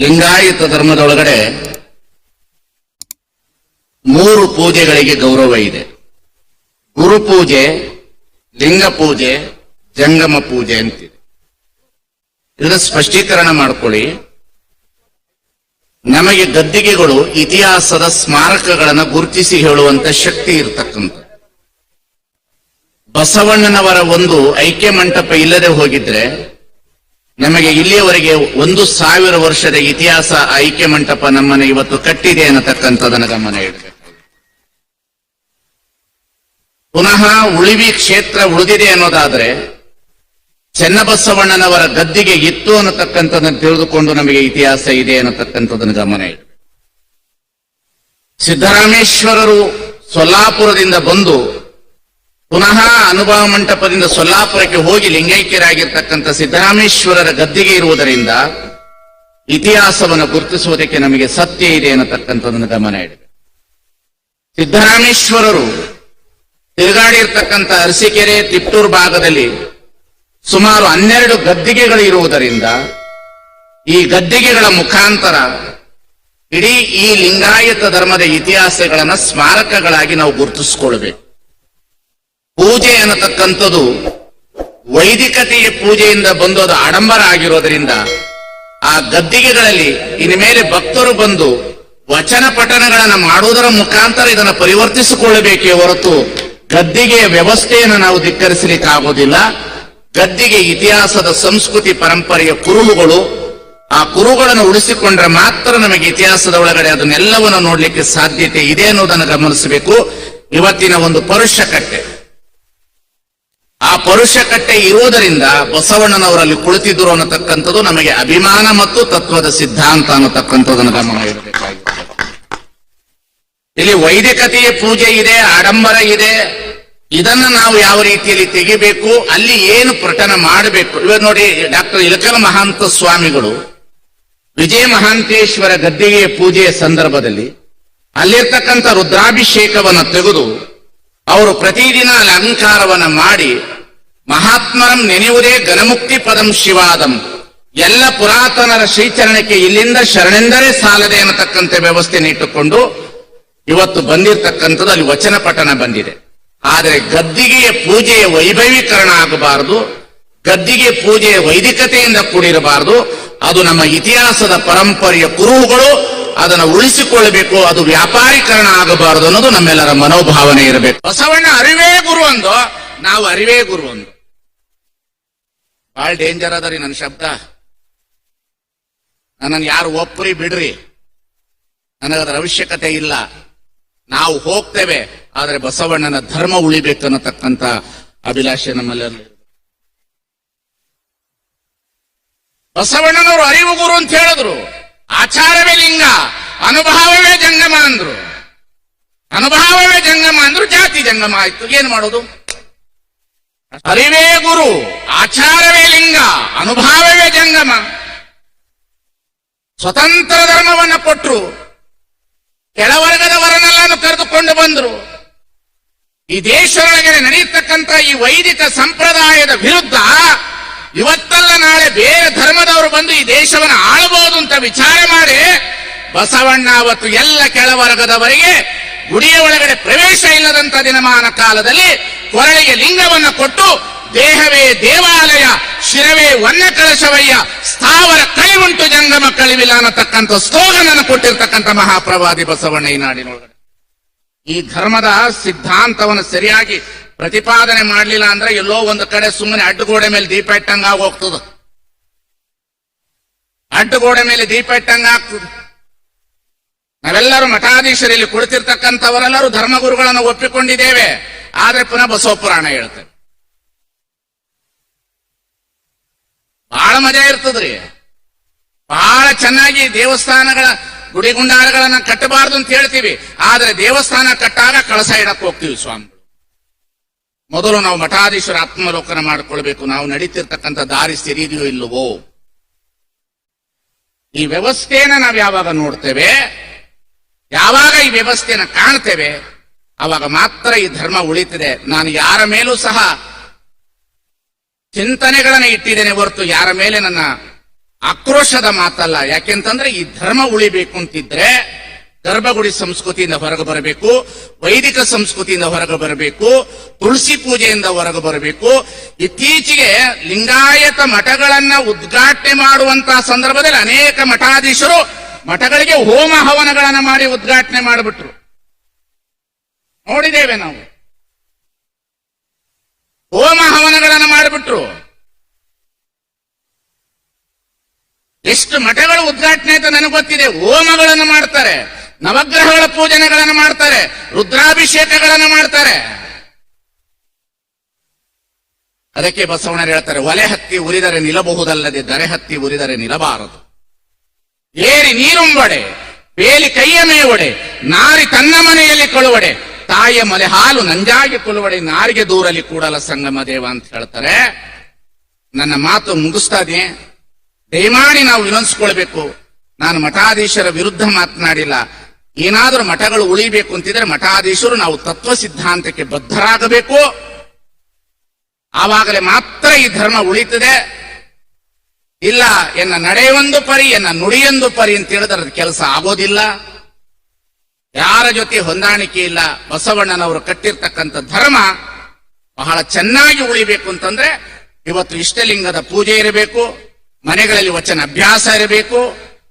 ಲಿಂಗಾಯತ ಧರ್ಮದೊಳಗಡೆ ಮೂರು ಪೂಜೆಗಳಿಗೆ ಗೌರವ ಇದೆ. ಗುರು ಪೂಜೆ, ಲಿಂಗ ಪೂಜೆ, ಜಂಗಮ ಪೂಜೆ ಅಂತಿದೆ. ಇದರ ಸ್ಪಷ್ಟೀಕರಣ ಮಾಡ್ಕೊಳ್ಳಿ. ನಮಗೆ ಗದ್ದಿಗೆಗಳು ಇತಿಹಾಸದ ಸ್ಮಾರಕಗಳನ್ನು ಗುರುತಿಸಿ ಹೇಳುವಂತ ಶಕ್ತಿ ಇರತಕ್ಕಂಥ. ಬಸವಣ್ಣನವರ ಒಂದು ಐಕ್ಯ ಮಂಟಪ ಇಲ್ಲದೆ ಹೋಗಿದ್ರೆ ನಮಗೆ ಇಲ್ಲಿಯವರೆಗೆ ಒಂದು ಸಾವಿರ ವರ್ಷದ ಇತಿಹಾಸ ಐಕ್ಯ ಮಂಟಪ ನಮ್ಮನ್ನು ಇವತ್ತು ಕಟ್ಟಿದೆ ಅನ್ನತಕ್ಕಂಥದ್ದನ್ನು ಗಮನ ಇಡಬೇಕು. ಪುನಃ ಉಳಿವಿ ಕ್ಷೇತ್ರ ಉಳಿದಿದೆ ಅನ್ನೋದಾದ್ರೆ ಚೆನ್ನಬಸವಣ್ಣನವರ ಗದ್ದಿಗೆ ಇತ್ತು ಅನ್ನತಕ್ಕಂಥದ್ದನ್ನು ತಿಳಿದುಕೊಂಡು ನಮಗೆ ಇತಿಹಾಸ ಇದೆ ಅನ್ನತಕ್ಕಂಥದ್ದನ್ನು ಗಮನ ಇಡಬೇಕು. ಸಿದ್ದರಾಮೇಶ್ವರರು ಸೊಲ್ಲಾಪುರದಿಂದ ಬಂದು ಪುನಃ ಅನುಭವ ಮಂಟಪದಿಂದ ಸೊಲ್ಲಾಪುರಕ್ಕೆ ಹೋಗಿ ಲಿಂಗೈಕ್ಯರಾಗಿರ್ತಕ್ಕಂಥ ಸಿದ್ದರಾಮೇಶ್ವರರ ಗದ್ದಿಗೆ ಇರುವುದರಿಂದ ಇತಿಹಾಸವನ್ನು ಗುರುತಿಸುವುದಕ್ಕೆ ನಮಗೆ ಸತ್ಯ ಇದೆ ಅನ್ನತಕ್ಕಂಥದನ್ನು ಗಮನ ಇಡಬೇಕು. ಸಿದ್ದರಾಮೇಶ್ವರರು ತಿರುಗಾಡಿರ್ತಕ್ಕಂಥ ಅರಸಿಕೆರೆ, ತಿಪ್ಟೂರು ಭಾಗದಲ್ಲಿ ಸುಮಾರು ಹನ್ನೆರಡು ಗದ್ದಿಗೆಗಳು ಇರುವುದರಿಂದ ಈ ಗದ್ದಿಗೆಗಳ ಮುಖಾಂತರ ಇಡೀ ಈ ಲಿಂಗಾಯತ ಧರ್ಮದ ಇತಿಹಾಸಗಳನ್ನು ಸ್ಮಾರಕಗಳಾಗಿ ನಾವು ಗುರುತಿಸಿಕೊಳ್ಬೇಕು. ಪೂಜೆ ಅನ್ನತಕ್ಕಂಥದ್ದು ವೈದಿಕತೆಯ ಪೂಜೆಯಿಂದ ಬಂದೋದ ಆಡಂಬರ ಆಗಿರೋದ್ರಿಂದ ಆ ಗದ್ದಿಗೆಗಳಲ್ಲಿ ಇನ್ಮೇಲೆ ಮೇಲೆ ಭಕ್ತರು ಬಂದು ವಚನ ಪಠನಗಳನ್ನು ಮಾಡುವುದರ ಮುಖಾಂತರ ಇದನ್ನು ಪರಿವರ್ತಿಸಿಕೊಳ್ಳಬೇಕೇ ಹೊರತು ಗದ್ದಿಗೆಯ ವ್ಯವಸ್ಥೆಯನ್ನು ನಾವು ಧಿಕ್ಕರಿಸಲಿಕ್ಕಾಗೋದಿಲ್ಲ. ಗದ್ದಿಗೆ ಇತಿಹಾಸದ ಸಂಸ್ಕೃತಿ ಪರಂಪರೆಯ ಕುರುಹುಗಳು, ಆ ಕುರುಗಳನ್ನು ಉಳಿಸಿಕೊಂಡ್ರೆ ಮಾತ್ರ ನಮಗೆ ಇತಿಹಾಸದ ಒಳಗಡೆ ಅದನ್ನೆಲ್ಲವನ್ನು ನೋಡ್ಲಿಕ್ಕೆ ಸಾಧ್ಯತೆ ಇದೆ ಅನ್ನೋದನ್ನು ಗಮನಿಸಬೇಕು. ಇವತ್ತಿನ ಒಂದು ಪರುಷ ಕಟ್ಟೆ. ಆ ಪರುಷ ಕಟ್ಟೆ ಇರುವುದರಿಂದ ಬಸವಣ್ಣನವರಲ್ಲಿ ಕುಳಿತಿದ್ರು ಅನ್ನತಕ್ಕಂಥದ್ದು ನಮಗೆ ಅಭಿಮಾನ ಮತ್ತು ತತ್ವದ ಸಿದ್ಧಾಂತ ಅನ್ನತಕ್ಕಂಥದ್ದನ್ನು ಗಮನ ಇಲ್ಲಿ ವೈದಿಕತೆಯ ಪೂಜೆ ಇದೆ, ಆಡಂಬರ ಇದೆ. ಇದನ್ನ ನಾವು ಯಾವ ರೀತಿಯಲ್ಲಿ ತೆಗಿಬೇಕು, ಅಲ್ಲಿ ಏನು ಪ್ರಕಟಣ ಮಾಡಬೇಕು. ಇವಾಗ ನೋಡಿ, ಡಾಕ್ಟರ್ ಇಲಕಲ ಮಹಾಂತ ಸ್ವಾಮಿಗಳು ವಿಜಯ ಮಹಾಂತೇಶ್ವರ ಗದ್ದಿಗೆಯ ಪೂಜೆಯ ಸಂದರ್ಭದಲ್ಲಿ ಅಲ್ಲಿರ್ತಕ್ಕಂಥ ರುದ್ರಾಭಿಷೇಕವನ್ನು ತೆಗೆದು ಅವರು ಪ್ರತಿದಿನ ಅಲ್ಲಿ ಅಲಂಕಾರವನ್ನ ಮಾಡಿ ಮಹಾತ್ಮರಂ ನೆನೆಯುವುದೇ ಘನಮುಕ್ತಿ ಪದಂ ಶಿವಾದಂ. ಎಲ್ಲ ಪುರಾತನರ ಶ್ರೀಚರಣಕ್ಕೆ ಇಲ್ಲಿಂದ ಶರಣೆಂದರೆ ಸಾಲದೆ ಅನ್ನತಕ್ಕಂಥ ವ್ಯವಸ್ಥೆ ಇಟ್ಟುಕೊಂಡು ಇವತ್ತು ಬಂದಿರತಕ್ಕಂಥದ್ದು ಅಲ್ಲಿ ವಚನ ಪಠಣ ಬಂದಿದೆ. ಆದರೆ ಗದ್ದಿಗೆಯ ಪೂಜೆಯ ವೈಭವೀಕರಣ ಆಗಬಾರದು. ಗದ್ದಿಗೆ ಪೂಜೆಯ ವೈದಿಕತೆಯಿಂದ ಕೂಡಿರಬಾರದು. ಅದು ನಮ್ಮ ಇತಿಹಾಸದ ಪರಂಪರೆಯ ಕುರುಹುಗಳು. ಅದನ್ನು ಉಳಿಸಿಕೊಳ್ಳಬೇಕು, ಅದು ವ್ಯಾಪಾರೀಕರಣ ಆಗಬಾರದು ಅನ್ನೋದು ನಮ್ಮೆಲ್ಲರ ಮನೋಭಾವನೆ ಇರಬೇಕು. ಬಸವಣ್ಣ ಅರಿವೇ ಗುರು ಅಂದು, ನಾವು ಅರಿವೇ ಗುರು ಅಂದು. ಬಹಳ ಡೇಂಜರ್ ಅದರಿ ನನ್ನ ಶಬ್ದ. ನನ್ನನ್ನು ಯಾರು ಒಪ್ಪರಿ ಬಿಡ್ರಿ. ನನಗದರ ಅವಶ್ಯಕತೆ ಇಲ್ಲ. ನಾವು ಹೋಗ್ತೇವೆ, ಆದರೆ ಬಸವಣ್ಣನ ಧರ್ಮ ಉಳಿಬೇಕನ್ನತಕ್ಕಂಥ ಅಭಿಲಾಷೆ ನಮ್ಮಲ್ಲಿ. ಬಸವಣ್ಣನವರು ಅರಿವು ಗುರು ಅಂತ ಹೇಳಿದ್ರು. ಆಚಾರವೇ ಲಿಂಗ, ಅನುಭವವೇ ಜಂಗಮ ಅಂದ್ರು. ಅನುಭವವೇ ಜಂಗಮ ಅಂದ್ರು, ಜಾತಿ ಜಂಗಮ ಆಯ್ತು. ಏನ್ ಮಾಡೋದು? ಅರಿವೇ ಗುರು, ಆಚಾರವೇ ಲಿಂಗ, ಅನುಭವವೇ ಜಂಗಮ. ಸ್ವತಂತ್ರ ಧರ್ಮವನ್ನ ಕೆಳವರ್ಗದ ಕೆಳವರ್ಗದವರನ್ನೆಲ್ಲಾನು ಕರೆದುಕೊಂಡು ಬಂದ್ರು. ಈ ದೇಶದೊಳಗೆ ನಡೆಯತಕ್ಕಂತ ಈ ವೈದಿಕ ಸಂಪ್ರದಾಯದ ವಿರುದ್ಧ ಇವತ್ತಲ್ಲ ನಾಳೆ ಬೇರೆ ಧರ್ಮದವರು ಬಂದು ಈ ದೇಶವನ್ನು ಆಳಬಹುದು ಅಂತ ವಿಚಾರ ಮಾಡಿ ಬಸವಣ್ಣ ಅವತ್ತು ಎಲ್ಲ ಕೆಳವರ್ಗದವರಿಗೆ ಗುಡಿಯ ಒಳಗಡೆ ಪ್ರವೇಶ ಇಲ್ಲದಂತ ದಿನಮಾನ ಕಾಲದಲ್ಲಿ ಕೊರಳಿಗೆ ಲಿಂಗವನ್ನು ಕೊಟ್ಟು ದೇಹವೇ ದೇವಾಲಯ, ಶಿರವೇ ವನ್ಯ ಕಳಶವಯ್ಯ, ಸ್ಥಾವರ ಉಂಟು ಜಂಗಮ ಕಳಿವಿಲ್ಲ ಅನ್ನತಕ್ಕಂಥ ಸ್ಲೋಗನನ್ನು ಕೊಟ್ಟಿರ್ತಕ್ಕಂಥ ಮಹಾಪ್ರವಾದಿ ಬಸವಣ್ಣ ಈ ನಾಡಿನೊಳಗಡೆ. ಈ ಧರ್ಮದ ಸಿದ್ಧಾಂತವನ್ನು ಸರಿಯಾಗಿ ಪ್ರತಿಪಾದನೆ ಮಾಡಲಿಲ್ಲ ಅಂದ್ರೆ ಎಲ್ಲೋ ಒಂದು ಕಡೆ ಸುಮ್ಮನೆ ಅಡ್ಡಗೋಡೆ ಮೇಲೆ ದೀಪ ಇಟ್ಟಂಗ ಹೋಗ್ತದ. ಅಡ್ಡಗೋಡೆ ಮೇಲೆ ದೀಪ ಇಟ್ಟಂಗ ಆಗ್ತದೆ. ನಾವೆಲ್ಲರೂ ಮಠಾಧೀಶರಲ್ಲಿ ಕುಳಿತಿರ್ತಕ್ಕಂಥವರೆಲ್ಲರೂ ಧರ್ಮಗುರುಗಳನ್ನು ಒಪ್ಪಿಕೊಂಡಿದ್ದೇವೆ. ಆದ್ರೆ ಪುನಃ ಬಸವ ಪುರಾಣ ಹೇಳ್ತೇವೆ. ಬಹಳ ಮಜಾ ಇರ್ತದ್ರಿ. ಬಹಳ ಚೆನ್ನಾಗಿ ದೇವಸ್ಥಾನಗಳ ಗುಡಿಗುಂಡಾರಗಳನ್ನ ಕಟ್ಟಬಾರದು ಅಂತ ಹೇಳ್ತೀವಿ. ಆದ್ರೆ ದೇವಸ್ಥಾನ ಕಟ್ಟಾಗ ಕಳಸ ಇಡಕ್ಕೆ ಹೋಗ್ತೀವಿ ಸ್ವಾಮಿಗಳು. ಮೊದಲು ನಾವು ಮಠಾಧೀಶರ ಆತ್ಮಲೋಕನ ಮಾಡಿಕೊಳ್ಬೇಕು. ನಾವು ನಡೀತಿರ್ತಕ್ಕಂಥ ದಾರಿ ಸರಿದೆಯೋ ಇಲ್ಲವೋ? ಈ ವ್ಯವಸ್ಥೆಯನ್ನ ನಾವು ಯಾವಾಗ ನೋಡ್ತೇವೆ? ಯಾವಾಗ ಈ ವ್ಯವಸ್ಥೆನ ಕಾಣ್ತೇವೆ? ಅವಾಗ ಮಾತ್ರ ಈ ಧರ್ಮ ಉಳಿತದೆ. ನಾನು ಯಾರ ಮೇಲೂ ಸಹ ಚಿಂತನೆಗಳನ್ನ ಇಟ್ಟಿದ್ದೇನೆ ಹೊರತು ಯಾರ ಮೇಲೆ ನನ್ನ ಆಕ್ರೋಶದ ಮಾತಲ್ಲ. ಯಾಕೆಂತಂದ್ರೆ ಈ ಧರ್ಮ ಉಳಿಬೇಕು ಅಂತಿದ್ರೆ ಗರ್ಭಗುಡಿ ಸಂಸ್ಕೃತಿಯಿಂದ ಹೊರಗೆ ಬರಬೇಕು, ವೈದಿಕ ಸಂಸ್ಕೃತಿಯಿಂದ ಹೊರಗೆ ಬರಬೇಕು, ತುಳಸಿ ಪೂಜೆಯಿಂದ ಹೊರಗೆ ಬರಬೇಕು. ಇತ್ತೀಚೆಗೆ ಲಿಂಗಾಯತ ಮಠಗಳನ್ನ ಉದ್ಘಾಟನೆ ಮಾಡುವಂತಹ ಸಂದರ್ಭದಲ್ಲಿ ಅನೇಕ ಮಠಾಧೀಶರು ಮಠಗಳಿಗೆ ಹೋಮ ಹವನಗಳನ್ನ ಮಾಡಿ ಉದ್ಘಾಟನೆ ಮಾಡಿಬಿಟ್ರು. ನೋಡಿದ್ದೇವೆ ನಾವು. ಹೋಮ ಹವನಗಳನ್ನು ಮಾಡಿಬಿಟ್ರು. ಎಷ್ಟು ಮಠಗಳು ಉದ್ಘಾಟನೆ ಅಂತ ನನಗೆ ಗೊತ್ತಿದೆ. ಹೋಮಗಳನ್ನು ಮಾಡ್ತಾರೆ. ನವಗ್ರಹಗಳ ಪೂಜನೆಗಳನ್ನು ಮಾಡ್ತಾರೆ, ರುದ್ರಾಭಿಷೇಕಗಳನ್ನು ಮಾಡ್ತಾರೆ. ಅದಕ್ಕೆ ಬಸವಣ್ಣರು ಹೇಳ್ತಾರೆ, ಒಲೆ ಹತ್ತಿ ಉರಿದರೆ ನಿಲ್ಲಬಹುದಲ್ಲದೆ ದರೆ ಹತ್ತಿ ಉರಿದರೆ ನಿಲ್ಲಬಾರದು. ಏರಿ ನೀರುಂಬಡೆ, ಬೇಲಿ ಕೈಯ ಮೇವಡೆ, ನಾರಿ ತನ್ನ ಮನೆಯಲ್ಲಿ ಕಳುವಡೆ, ತಾಯಿಯ ಮಲೆ ಹಾಲು ನಂಜಾಗಿ ಕೊಳುವಡೆ ನಾರಿಗೆ ದೂರಲಿ ಕೂಡಲ ಸಂಗಮ ದೇವ ಅಂತ ಹೇಳ್ತಾರೆ. ನನ್ನ ಮಾತು ಮುಗಿಸ್ತಾ ಇದೆ ದಯಮಾಡಿ ನಾವು ವಿನಂತಿಸ್ಕೊಳ್ಬೇಕು. ನಾನು ಮಠಾಧೀಶರ ವಿರುದ್ಧ ಮಾತನಾಡಿಲ್ಲ. ಏನಾದರೂ ಮಠಗಳು ಉಳಿಬೇಕು ಅಂತಿದ್ರೆ ಮಠಾಧೀಶರು ನಾವು ತತ್ವ ಸಿದ್ಧಾಂತಕ್ಕೆ ಬದ್ಧರಾಗಬೇಕು. ಆವಾಗಲೇ ಮಾತ್ರ ಈ ಧರ್ಮ ಉಳಿತದೆ. ಇಲ್ಲ, ಎನ್ನ ನಡೆಯೊಂದು ಪರಿ, ಎನ್ನ ನುಡಿಯೊಂದು ಪರಿ ಅಂತ ಹೇಳಿದ್ರೆ ಅದು ಕೆಲಸ ಆಗೋದಿಲ್ಲ. ಯಾರ ಜೊತೆ ಹೊಂದಾಣಿಕೆ ಇಲ್ಲ, ಬಸವಣ್ಣನವರು ಕಟ್ಟಿರ್ತಕ್ಕಂಥ ಧರ್ಮ ಬಹಳ ಚೆನ್ನಾಗಿ ಉಳಿಬೇಕು ಅಂತಂದ್ರೆ ಇವತ್ತು ಇಷ್ಟಲಿಂಗದ ಪೂಜೆ ಇರಬೇಕು, ಮನೆಗಳಲ್ಲಿ ವಚನ ಅಭ್ಯಾಸ ಇರಬೇಕು,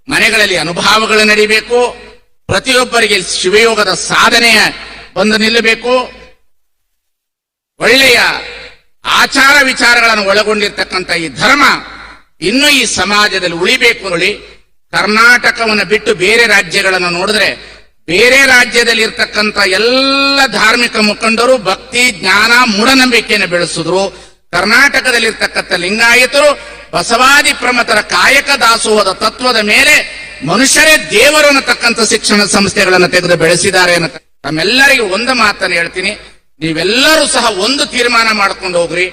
ಮನೆಗಳಲ್ಲಿ ಅನುಭವಗಳು ನಡಿಬೇಕು ಪ್ರತಿಯೊಬ್ಬರಿಗೆ ಶಿವಯೋಗದ ಸಾಧನೆಯ ಬಂದು ನಿಲ್ಲಬೇಕು. ಒಳ್ಳೆಯ ಆಚಾರ ವಿಚಾರಗಳನ್ನು ಒಳಗೊಂಡಿರ್ತಕ್ಕಂಥ ಈ ಧರ್ಮ ಇನ್ನೂ ಈ ಸಮಾಜದಲ್ಲಿ ಉಳಿಬೇಕು ನೋಡಿ ಕರ್ನಾಟಕವನ್ನು ಬಿಟ್ಟು ಬೇರೆ ರಾಜ್ಯಗಳನ್ನು ನೋಡಿದ್ರೆ ಬೇರೆ ರಾಜ್ಯದಲ್ಲಿ ಇರ್ತಕ್ಕಂಥ ಎಲ್ಲ ಧಾರ್ಮಿಕ ಮುಖಂಡರು ಭಕ್ತಿ, ಜ್ಞಾನ, ಮೂಢನಂಬಿಕೆಯನ್ನು ಬೆಳೆಸಿದ್ರು. ಕರ್ನಾಟಕದಲ್ಲಿರ್ತಕ್ಕಂಥ ಲಿಂಗಾಯತರು ಬಸವಾದಿ ಪ್ರಮತರ ಕಾಯಕ ದಾಸೋಹದ ತತ್ವದ ಮೇಲೆ ಮನುಷ್ಯರೇ ದೇವರು ಅನ್ನತಕ್ಕಂಥ ಶಿಕ್ಷಣ ಸಂಸ್ಥೆಗಳನ್ನು ತೆಗೆದು ಬೆಳೆಸಿದ್ದಾರೆ ಅನ್ನತ ತಮ್ಮೆಲ್ಲರಿಗೂ ಒಂದು ಮಾತನ್ನು ಹೇಳ್ತೀನಿ. ನೀವೆಲ್ಲರೂ ಸಹ ಒಂದು ತೀರ್ಮಾನ ಮಾಡ್ಕೊಂಡು ಹೋಗ್ರಿ.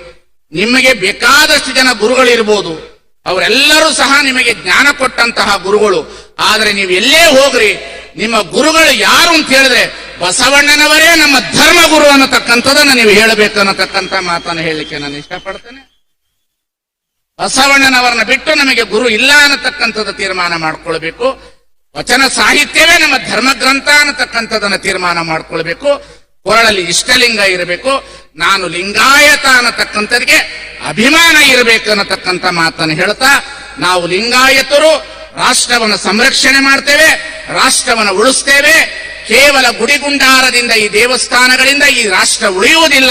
ನಿಮಗೆ ಬೇಕಾದಷ್ಟು ಜನ ಗುರುಗಳಿರ್ಬೋದು. ಅವರೆಲ್ಲರೂ ಸಹ ನಿಮಗೆ ಜ್ಞಾನ ಕೊಟ್ಟಂತಹ ಗುರುಗಳು. ಆದರೆ ನೀವು ಎಲ್ಲೇ ಹೋಗ್ರಿ. ನಿಮ್ಮ ಗುರುಗಳು ಯಾರು ಅಂತ ಹೇಳಿದ್ರೆ ಬಸವಣ್ಣನವರೇ ನಮ್ಮ ಧರ್ಮ ಗುರು ಅನ್ನತಕ್ಕಂಥದನ್ನ ನೀವು ಹೇಳಬೇಕು ಅನ್ನತಕ್ಕಂಥ ಮಾತನ್ನು ಹೇಳಲಿಕ್ಕೆ ನಾನು ಇಷ್ಟಪಡ್ತೇನೆ. ಬಸವಣ್ಣನವರನ್ನ ಬಿಟ್ಟು ನಮಗೆ ಗುರು ಇಲ್ಲ ಅನ್ನತಕ್ಕಂಥದ್ದು ತೀರ್ಮಾನ ಮಾಡ್ಕೊಳ್ಬೇಕು. ವಚನ ಸಾಹಿತ್ಯವೇ ನಮ್ಮ ಧರ್ಮ ಗ್ರಂಥ ಅನ್ನತಕ್ಕಂಥದನ್ನ ತೀರ್ಮಾನ ಮಾಡ್ಕೊಳ್ಬೇಕು. ಕೊರಳಲ್ಲಿ ಇಷ್ಟಲಿಂಗ ಇರಬೇಕು. ನಾನು ಲಿಂಗಾಯತ ಅನ್ನತಕ್ಕಂಥದ್ಗೆ ಅಭಿಮಾನ ಇರಬೇಕು ಅನ್ನತಕ್ಕಂಥ ಮಾತನ್ನು ಹೇಳ್ತಾ, ನಾವು ಲಿಂಗಾಯತರು ರಾಷ್ಟ್ರವನ್ನು ಸಂರಕ್ಷಣೆ ಮಾಡ್ತೇವೆ, ರಾಷ್ಟ್ರವನ್ನು ಉಳಿಸ್ತೇವೆ. ಕೇವಲ ಗುಡಿಗುಂಡಾರದಿಂದ ಈ ದೇವಸ್ಥಾನಗಳಿಂದ ಈ ರಾಷ್ಟ್ರ ಉಳಿಯುವುದಿಲ್ಲ,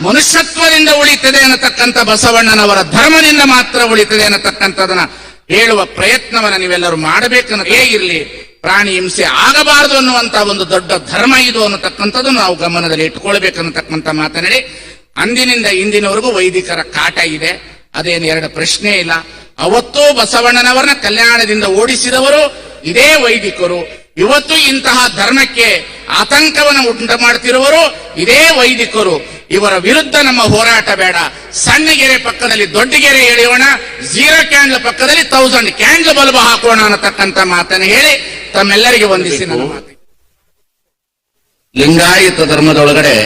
ಮನುಷ್ಯತ್ವದಿಂದ ಉಳಿತದೆ ಅನ್ನತಕ್ಕಂಥ ಬಸವಣ್ಣನವರ ಧರ್ಮದಿಂದ ಮಾತ್ರ ಉಳಿತದೆ ಅನ್ನತಕ್ಕಂಥದನ್ನ ಹೇಳುವ ಪ್ರಯತ್ನವನ್ನ ನೀವೆಲ್ಲರೂ ಮಾಡಬೇಕನ್ನೋ ಏ ಇರಲಿ. ಪ್ರಾಣಿ ಹಿಂಸೆ ಆಗಬಾರದು ಅನ್ನುವಂತ ಒಂದು ದೊಡ್ಡ ಧರ್ಮ ಇದು ಅನ್ನತಕ್ಕಂಥದ್ದು ನಾವು ಗಮನದಲ್ಲಿ ಇಟ್ಕೊಳ್ಬೇಕನ್ನತಕ್ಕಂಥ ಮಾತನಾಡಿ ಅಂದಿನಿಂದ ಇಂದಿನವರೆಗೂ ವೈದಿಕರ ಕಾಟ ಇದೆ. ಅದೇನು ಎರಡು ಪ್ರಶ್ನೆ ಇಲ್ಲ. ಅವತ್ತೂ ಬಸವಣ್ಣನವರನ್ನ ಕಲ್ಯಾಣದಿಂದ ಓಡಿಸಿದವರು ಇದೇ ವೈದಿಕರು. ಇವತ್ತು ಇಂತಹ ಧರ್ಮಕ್ಕೆ ಆತಂಕವನ್ನು ಉಂಟು ಮಾಡ್ತಿರುವರು ಇದೇ ವೈದಿಕರು. ಇವರ ವಿರುದ್ಧ ನಮ್ಮ ಹೋರಾಟ ಬೇಡ. ಸಣ್ಣಗೆರೆ ಪಕ್ಕದಲ್ಲಿ ದೊಡ್ಡಗೆರೆ ಎಳೆಯೋಣ. ಜೀರೋ ಕ್ಯಾಂಡ್ಲ್ ಪಕ್ಕದಲ್ಲಿ ತೌಸಂಡ್ ಕ್ಯಾಂಡ್ಲ್ ಬಲ್ಬ್ ಹಾಕೋಣ ಅನ್ನತಕ್ಕಂಥ ಮಾತನ್ನು ಹೇಳಿ ತಮ್ಮೆಲ್ಲರಿಗೆ ವಂದಿಸಿ ನಮ್ಮ ಲಿಂಗಾಯತ ಧರ್ಮದೊಳಗಡೆ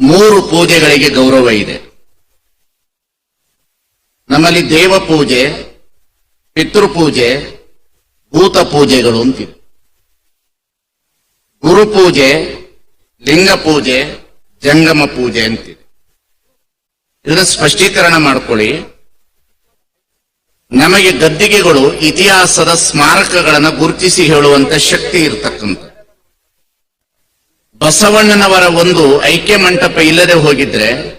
ಮೂರು ಪೂಜೆಗಳಿಗೆ ಗೌರವ ಇದೆ. ನಮ್ಮಲ್ಲಿ ದೇವ ಪೂಜೆ ಪಿತೃಪೂಜೆ ಭೂತ ಪೂಜೆಗಳು ಅಂತಿವೆ. ಗುರು ಪೂಜೆ, ಲಿಂಗ ಪೂಜೆ, ಜಂಗಮ ಪೂಜೆ ಅಂತಿದೆ ಇದರ ಸ್ಪಷ್ಟೀಕರಣ ಮಾಡ್ಕೊಳ್ಳಿ. ನಮಗೆ ಗದ್ದಿಗೆಗಳು ಇತಿಹಾಸದ ಸ್ಮಾರಕಗಳನ್ನು ಗುರುತಿಸಿ ಹೇಳುವಂತ ಶಕ್ತಿ ಇರತಕ್ಕಂಥ. ಬಸವಣ್ಣನವರ ಒಂದು ಐಕ್ಯ ಮಂಟಪ ಇಲ್ಲದೆ ಹೋಗಿದ್ರೆ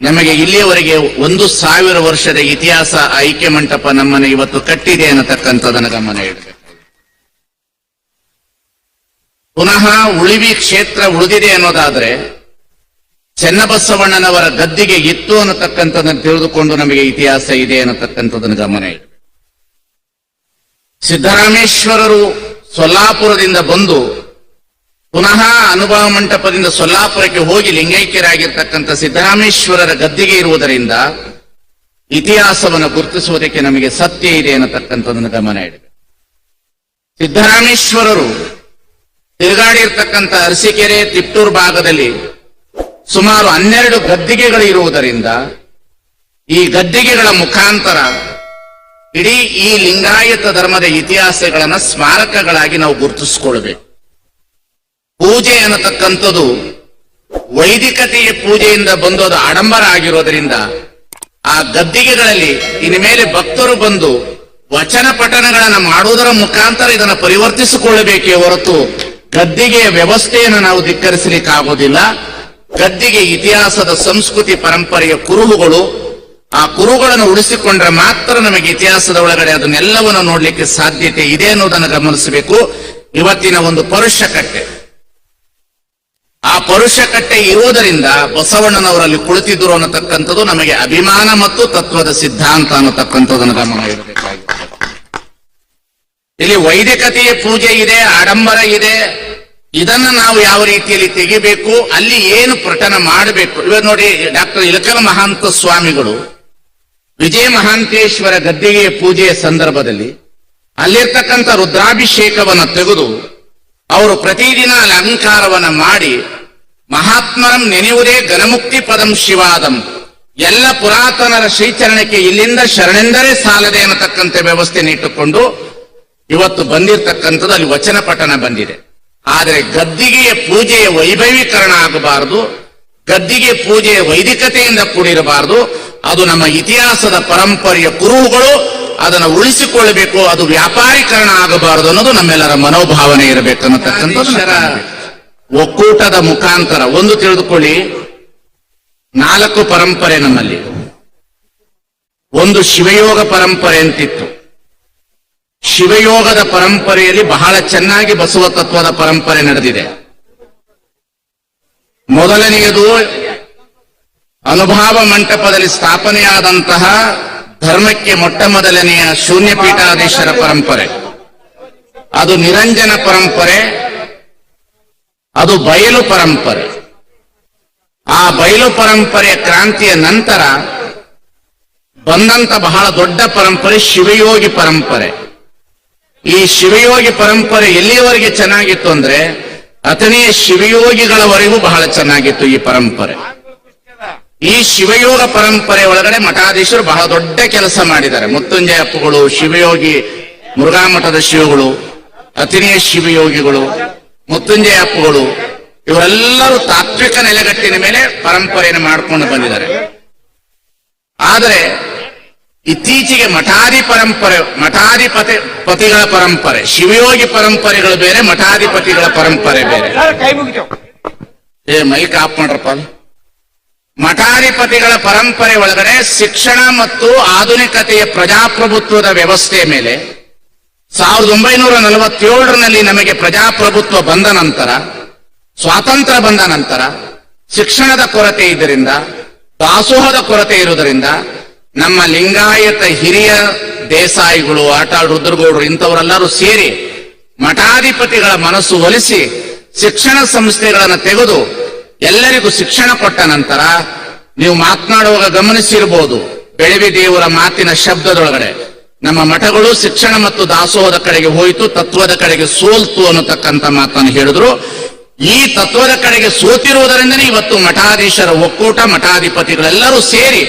ನಮಗೆ ಇಲ್ಲಿಯವರೆಗೆ ಒಂದು ಸಾವಿರ ವರ್ಷದ ಇತಿಹಾಸ ಐಕ್ಯ ಮಂಟಪ ನಮ್ಮನ್ನು ಇವತ್ತು ಕಟ್ಟಿದೆ ಅನ್ನತಕ್ಕಂಥದ್ದನ್ನು ಗಮನ ಇಡಬೇಕು. ಪುನಃ ಉಳಿವಿ ಕ್ಷೇತ್ರ ಉಳಿದಿದೆ ಅನ್ನೋದಾದ್ರೆ ಚೆನ್ನಬಸವಣ್ಣನವರ ಗದ್ದಿಗೆ ಇತ್ತು ಅನ್ನತಕ್ಕಂಥದ್ದನ್ನು ತಿಳಿದುಕೊಂಡು ನಮಗೆ ಇತಿಹಾಸ ಇದೆ ಅನ್ನತಕ್ಕಂಥದ್ದನ್ನು ಗಮನ ಇಡಬೇಕು. ಸಿದ್ದರಾಮೇಶ್ವರರು ಸೊಲ್ಲಾಪುರದಿಂದ ಬಂದು ಪುನಃ ಅನುಭವ ಮಂಟಪದಿಂದ ಸೊಲ್ಲಾಪುರಕ್ಕೆ ಹೋಗಿ ಲಿಂಗೈಕ್ಯರಾಗಿರ್ತಕ್ಕಂಥ ಸಿದ್ದರಾಮೇಶ್ವರರ ಗದ್ದಿಗೆ ಇರುವುದರಿಂದ ಇತಿಹಾಸವನ್ನು ಗುರುತಿಸುವುದಕ್ಕೆ ನಮಗೆ ಸತ್ಯ ಇದೆ ಅನ್ನತಕ್ಕಂಥದನ್ನು ಗಮನ ಇಡಬೇಕು. ಸಿದ್ದರಾಮೇಶ್ವರರು ತಿರುಗಾಡಿರ್ತಕ್ಕಂಥ ಅರಸಿಕೆರೆ ತಿಪ್ಟೂರು ಭಾಗದಲ್ಲಿ ಸುಮಾರು ಹನ್ನೆರಡು ಗದ್ದಿಗೆಗಳು ಇರುವುದರಿಂದ ಈ ಗದ್ದಿಗೆಗಳ ಮುಖಾಂತರ ಇಡೀ ಈ ಲಿಂಗಾಯತ ಧರ್ಮದ ಇತಿಹಾಸಗಳನ್ನು ಸ್ಮಾರಕಗಳಾಗಿ ನಾವು ಗುರುತಿಸ್ಕೊಳ್ಬೇಕು. ಪೂಜೆ ಅನ್ನತಕ್ಕಂಥದ್ದು ವೈದಿಕತೆಯ ಪೂಜೆಯಿಂದ ಬಂದೋದ ಆಡಂಬರ ಆಗಿರೋದ್ರಿಂದ ಆ ಗದ್ದಿಗೆಗಳಲ್ಲಿ ಮೇಲೆ ಭಕ್ತರು ಬಂದು ವಚನ ಪಠನಗಳನ್ನು ಮಾಡುವುದರ ಮುಖಾಂತರ ಇದನ್ನು ಪರಿವರ್ತಿಸಿಕೊಳ್ಳಬೇಕೇ ಹೊರತು ಗದ್ದಿಗೆಯ ವ್ಯವಸ್ಥೆಯನ್ನು ನಾವು ಧಿಕ್ಕರಿಸಲಿಕ್ಕಾಗೋದಿಲ್ಲ ಗದ್ದಿಗೆ ಇತಿಹಾಸದ ಸಂಸ್ಕೃತಿ ಪರಂಪರೆಯ ಕುರುಹುಗಳು, ಆ ಕುರುಗಳನ್ನು ಉಳಿಸಿಕೊಂಡ್ರೆ ಮಾತ್ರ ನಮಗೆ ಇತಿಹಾಸದ ಒಳಗಡೆ ಅದನ್ನೆಲ್ಲವನ್ನು ನೋಡ್ಲಿಕ್ಕೆ ಸಾಧ್ಯತೆ ಇದೆ ಅನ್ನೋದನ್ನು ಗಮನಿಸಬೇಕು. ಇವತ್ತಿನ ಒಂದು ಪರುಷ ಕಟ್ಟೆ. ಆ ಪರುಷ ಕಟ್ಟೆ ಇರುವುದರಿಂದ ಬಸವಣ್ಣನವರಲ್ಲಿ ಕುಳಿತಿದ್ರು ಅನ್ನತಕ್ಕಂಥದ್ದು ನಮಗೆ ಅಭಿಮಾನ ಮತ್ತು ತತ್ವದ ಸಿದ್ಧಾಂತ ಅನ್ನತಕ್ಕಂಥದ್ದನ್ನು ಗಮನ ಇಲ್ಲಿ ವೈದಿಕತೆಯ ಪೂಜೆ ಇದೆ, ಆಡಂಬರ ಇದೆ. ಇದನ್ನ ನಾವು ಯಾವ ರೀತಿಯಲ್ಲಿ ತೆಗಿಬೇಕು, ಅಲ್ಲಿ ಏನು ಪ್ರಕಟನ ಮಾಡಬೇಕು. ಇವತ್ತು ನೋಡಿ, ಡಾಕ್ಟರ್ ಇಲಕಲ ಮಹಾಂತ ಸ್ವಾಮಿಗಳು ವಿಜಯ ಮಹಾಂತೇಶ್ವರ ಗದ್ದಿಗೆಯ ಪೂಜೆಯ ಸಂದರ್ಭದಲ್ಲಿ ಅಲ್ಲಿರ್ತಕ್ಕಂಥ ರುದ್ರಾಭಿಷೇಕವನ್ನು ತೆಗೆದು ಅವರು ಪ್ರತಿದಿನ ಅಲಂಕಾರವನ್ನ ಮಾಡಿ ಮಹಾತ್ಮರಂ ನೆನೆಯುವುದೇ ಘನಮುಕ್ತಿ ಪದಂ ಶಿವಾದಂ. ಎಲ್ಲ ಪುರಾತನರ ಶ್ರೀಚರಣಕ್ಕೆ ಇಲ್ಲಿಂದ ಶರಣೆಂದರೆ ಸಾಲದೆ ಅನ್ನತಕ್ಕಂಥ ವ್ಯವಸ್ಥೆಯನ್ನು ಇಟ್ಟುಕೊಂಡು ಇವತ್ತು ಬಂದಿರತಕ್ಕಂಥದ್ದು ಅಲ್ಲಿ ವಚನ ಪಠಣ ಬಂದಿದೆ. ಆದರೆ ಗದ್ದಿಗೆಯ ಪೂಜೆಯ ವೈಭವೀಕರಣ ಆಗಬಾರದು. ಗದ್ದಿಗೆ ಪೂಜೆಯ ವೈದಿಕತೆಯಿಂದ ಕೂಡಿರಬಾರದು. ಅದು ನಮ್ಮ ಇತಿಹಾಸದ ಪರಂಪರೆಯ ಕುರುಹುಗಳು ಅದನ್ನು ಉಳಿಸಿಕೊಳ್ಳಬೇಕು ಅದು ವ್ಯಾಪಾರೀಕರಣ ಆಗಬಾರದು ಅನ್ನೋದು ನಮ್ಮೆಲ್ಲರ ಮನೋಭಾವನೆ ಇರಬೇಕು ಅನ್ನತಕ್ಕಂಥ ಒಕ್ಕೂಟದ ಮುಖಾಂತರ ಒಂದು ತಿಳಿದುಕೊಳ್ಳಿ ನಾಲ್ಕು ಪರಂಪರೆ ನಮ್ಮಲ್ಲಿ. ಒಂದು ಶಿವಯೋಗ ಪರಂಪರೆ ಅಂತಿತ್ತು. ಶಿವಯೋಗದ ಪರಂಪರೆಯಲ್ಲಿ ಬಹಳ ಚೆನ್ನಾಗಿ ಬಸವ ತತ್ವದ ಪರಂಪರೆ ನಡೆದಿದೆ. ಮೊದಲನೆಯದು ಅನುಭಾವ ಮಂಟಪದಲ್ಲಿ ಸ್ಥಾಪನೆಯಾದಂತಹ ಧರ್ಮಕ್ಕೆ ಮೊಟ್ಟ ಮೊದಲನೆಯ ಶೂನ್ಯಪೀಠಾಧೀಶರ ಪರಂಪರೆ. ಅದು ನಿರಂಜನ ಪರಂಪರೆ, ಅದು ಬಯಲು ಪರಂಪರೆ. ಆ ಬಯಲು ಪರಂಪರೆಯ ಕ್ರಾಂತಿಯ ನಂತರ ಬಂದಂತ ಬಹಳ ದೊಡ್ಡ ಪರಂಪರೆ ಶಿವಯೋಗಿ ಪರಂಪರೆ. ಈ ಶಿವಯೋಗಿ ಪರಂಪರೆ ಎಲ್ಲಿಯವರೆಗೆ ಚೆನ್ನಾಗಿತ್ತು ಅಂದ್ರೆ ಅತನೇ ಶಿವಯೋಗಿಗಳವರೆಗೂ ಬಹಳ ಚೆನ್ನಾಗಿತ್ತು ಈ ಪರಂಪರೆ. ಈ ಶಿವಯೋಗ ಪರಂಪರೆ ಒಳಗಡೆ ಮಠಾಧೀಶರು ಬಹಳ ದೊಡ್ಡ ಕೆಲಸ ಮಾಡಿದ್ದಾರೆ. ಮುತ್ತುಂಜಯ ಅಪ್ಪುಗಳು ಶಿವಯೋಗಿ ಮುರುಘಾ ಮಠದ ಶಿವಗಳು ಅತಿನೇಯ ಶಿವಯೋಗಿಗಳು ಮುತ್ತುಂಜಯ ಅಪ್ಪುಗಳು ಇವರೆಲ್ಲರೂ ತಾತ್ವಿಕ ನೆಲೆಗಟ್ಟಿನ ಮೇಲೆ ಪರಂಪರೆಯನ್ನು ಮಾಡ್ಕೊಂಡು ಬಂದಿದ್ದಾರೆ. ಆದರೆ ಇತ್ತೀಚೆಗೆ ಮಠಾಧಿ ಪರಂಪರೆ ಮಠಾಧಿಪತಿ ಪತಿಗಳ ಪರಂಪರೆ ಶಿವಯೋಗಿ ಪರಂಪರೆಗಳು ಬೇರೆ ಮಠಾಧಿಪತಿಗಳ ಪರಂಪರೆ ಬೇರೆ. ಏ ಮೈಕ್ ಆಫ್ ಮಾಡ್ರಪ್ಪ. ಮಠಾಧಿಪತಿಗಳ ಪರಂಪರೆ ಒಳಗಡೆ ಶಿಕ್ಷಣ ಮತ್ತು ಆಧುನಿಕತೆಯ ಪ್ರಜಾಪ್ರಭುತ್ವದ ವ್ಯವಸ್ಥೆ ಮೇಲೆ ಸಾವಿರದ ಒಂಬೈನೂರ ನಲವತ್ತೇಳರಲ್ಲಿ ನಮಗೆ ಪ್ರಜಾಪ್ರಭುತ್ವ ಬಂದ ನಂತರ, ಸ್ವಾತಂತ್ರ್ಯ ಬಂದ ನಂತರ, ಶಿಕ್ಷಣದ ಕೊರತೆ ಇದರಿಂದ ದಾಸೋಹದ ಕೊರತೆ ಇರುವುದರಿಂದ ನಮ್ಮ ಲಿಂಗಾಯತ ಹಿರಿಯ ದೇಸಾಯಿಗಳು ಆಟಾಳ್ ರುದ್ರಗೌಡರು ಇಂಥವರೆಲ್ಲರೂ ಸೇರಿ ಮಠಾಧಿಪತಿಗಳ ಮನಸ್ಸು ಒಲಿಸಿ ಶಿಕ್ಷಣ ಸಂಸ್ಥೆಗಳನ್ನು ತೆಗೆದು ಎಲ್ಲರಿಗೂ ಶಿಕ್ಷಣ ಕೊಟ್ಟ ನಂತರ ನೀವು ಮಾತನಾಡುವಾಗ ಗಮನಿಸಿರಬಹುದು ಬೆಳವಿ ದೇವರ ಮಾತಿನ ಶಬ್ದದೊಳಗಡೆ. ನಮ್ಮ ಮಠಗಳು ಶಿಕ್ಷಣ ಮತ್ತು ದಾಸೋಹದ ಕಡೆಗೆ ಹೋಯಿತು, ತತ್ವದ ಕಡೆಗೆ ಸೋಲ್ತು ಅನ್ನತಕ್ಕಂಥ ಮಾತನ್ನು ಹೇಳಿದ್ರು. ಈ ತತ್ವದ ಕಡೆಗೆ ಸೋತಿರುವುದರಿಂದನೇ ಇವತ್ತು ಮಠಾಧೀಶರ ಒಕ್ಕೂಟ, ಮಠಾಧಿಪತಿಗಳೆಲ್ಲರೂ ಸೇರಿ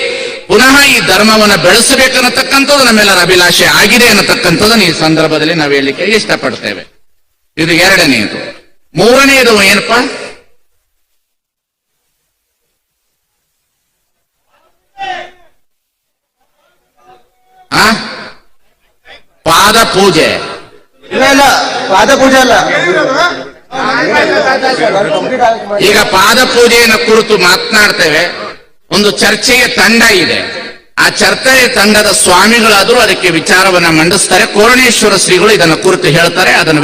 ಪುನಃ ಈ ಧರ್ಮವನ್ನು ಬೆಳೆಸಬೇಕನ್ನತಕ್ಕಂಥದ್ದು ನಮ್ಮೆಲ್ಲರ ಅಭಿಲಾಷೆ ಆಗಿದೆ ಅನ್ನತಕ್ಕಂಥದ್ದನ್ನು ಈ ಸಂದರ್ಭದಲ್ಲಿ ನಾವು ಹೇಳಲಿಕ್ಕೆ ಇಷ್ಟಪಡ್ತೇವೆ. ಇದು ಎರಡನೆಯದು. ಮೂರನೆಯದು ಏನಪ್ಪಾ ಆ ಪಾದ ಪೂಜೆ. ಇಲ್ಲ ಪಾದ ಪೂಜೆ ಅಲ್ಲ. ಈಗ ಪಾದ ಪೂಜೆಯನ್ನು ಕುರಿತು ಮಾತನಾಡ್ತೇವೆ. ಒಂದು ಚರ್ಚೆಯ ತಂಡ ಇದೆ. ಆ ಚರ್ಚೆಯ ತಂಡದ ಸ್ವಾಮಿಗಳಾದರೂ ಅದಕ್ಕೆ ವಿಚಾರವನ್ನ ಮಂಡಿಸ್ತಾರೆ. ಕೋರಣೇಶ್ವರ ಶ್ರೀಗಳು ಇದನ್ನು ಕುರಿತು ಹೇಳ್ತಾರೆ ಅದನ್ನು